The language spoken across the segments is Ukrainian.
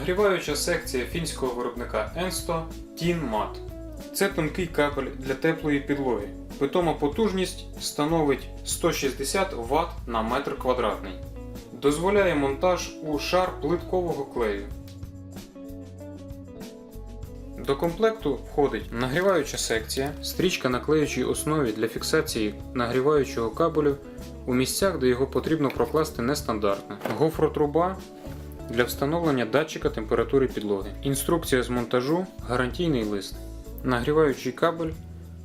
Нагріваюча секція фінського виробника Ensto Tin Mat. Це тонкий кабель для теплої підлоги. Питома потужність становить 160 Вт на метр квадратний. Дозволяє монтаж у шар плиткового клею. До комплекту входить нагріваюча секція, стрічка на клеючій основі для фіксації нагріваючого кабелю у місцях, де його потрібно прокласти нестандартно, гофротруба для встановлення датчика температури підлоги, інструкція з монтажу, гарантійний лист. Нагріваючий кабель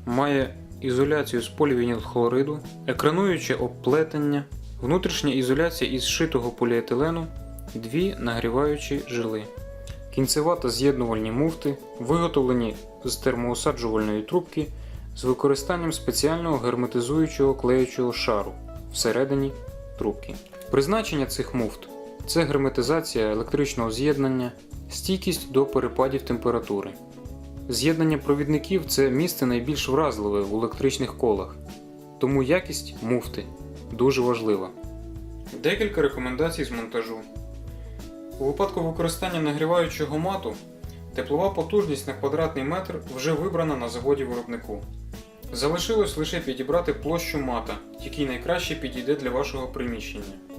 має ізоляцію з полівінілхлориду, екрануюче обплетення, внутрішня ізоляція із зшитого поліетилену, дві нагріваючі жили. Кінцева та з'єднувальні муфти виготовлені з термоосаджувальної трубки з використанням спеціального герметизуючого клеючого шару всередині трубки. Призначення цих муфт це герметизація електричного з'єднання, стійкість до перепадів температури. З'єднання провідників це місце найбільш вразливе в електричних колах, тому якість муфти дуже важлива. Декілька рекомендацій з монтажу. У випадку використання нагріваючого мату теплова потужність на квадратний метр вже вибрана на заводі виробнику. Залишилось лише підібрати площу мата, який найкраще підійде для вашого приміщення.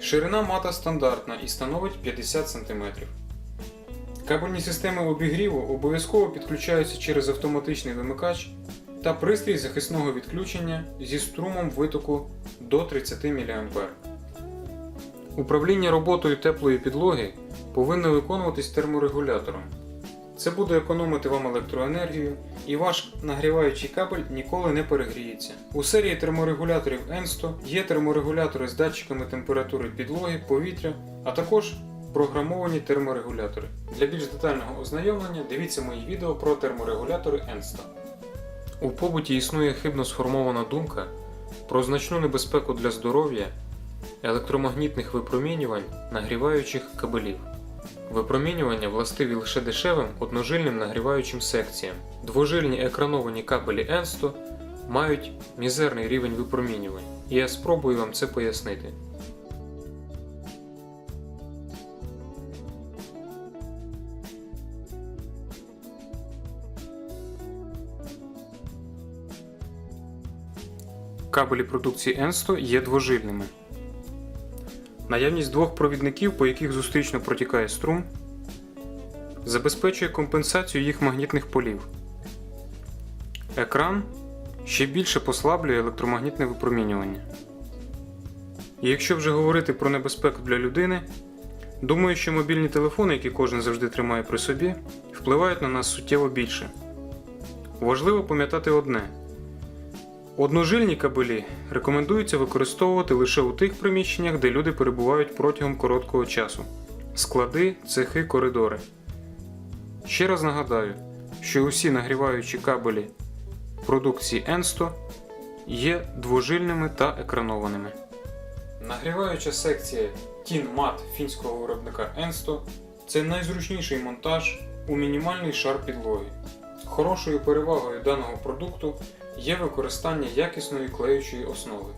Ширина мата стандартна і становить 50 см. Кабельні системи обігріву обов'язково підключаються через автоматичний вимикач та пристрій захисного відключення зі струмом витоку до 30 мА. Управління роботою теплої підлоги повинно виконуватись терморегулятором. Це буде економити вам електроенергію і ваш нагріваючий кабель ніколи не перегріється. У серії терморегуляторів Ensto є терморегулятори з датчиками температури підлоги, повітря, а також програмовані терморегулятори. Для більш детального ознайомлення дивіться мої відео про терморегулятори Ensto. У побуті існує хибно сформована думка про значну небезпеку для здоров'я електромагнітних випромінювань нагріваючих кабелів. Випромінювання властиві лише дешевим одножильним нагріваючим секціям. Двожильні екрановані кабелі Ensto мають мізерний рівень випромінювань, і я спробую вам це пояснити. Кабелі продукції Ensto є двожильними. Наявність двох провідників, по яких зустрічно протікає струм, забезпечує компенсацію їх магнітних полів. Екран ще більше послаблює електромагнітне випромінювання. І якщо вже говорити про небезпеку для людини, думаю, що мобільні телефони, які кожен завжди тримає при собі, впливають на нас суттєво більше. Важливо пам'ятати одне. Одножильні кабелі рекомендується використовувати лише у тих приміщеннях, де люди перебувають протягом короткого часу склади, цехи, коридори. Ще раз нагадаю, що усі нагріваючі кабелі продукції Ensto є двожильними та екранованими. Нагріваюча секція Tin Mat фінського виробника Ensto це найзручніший монтаж у мінімальний шар підлоги. Хорошою перевагою даного продукту є використання якісної клеючої основи.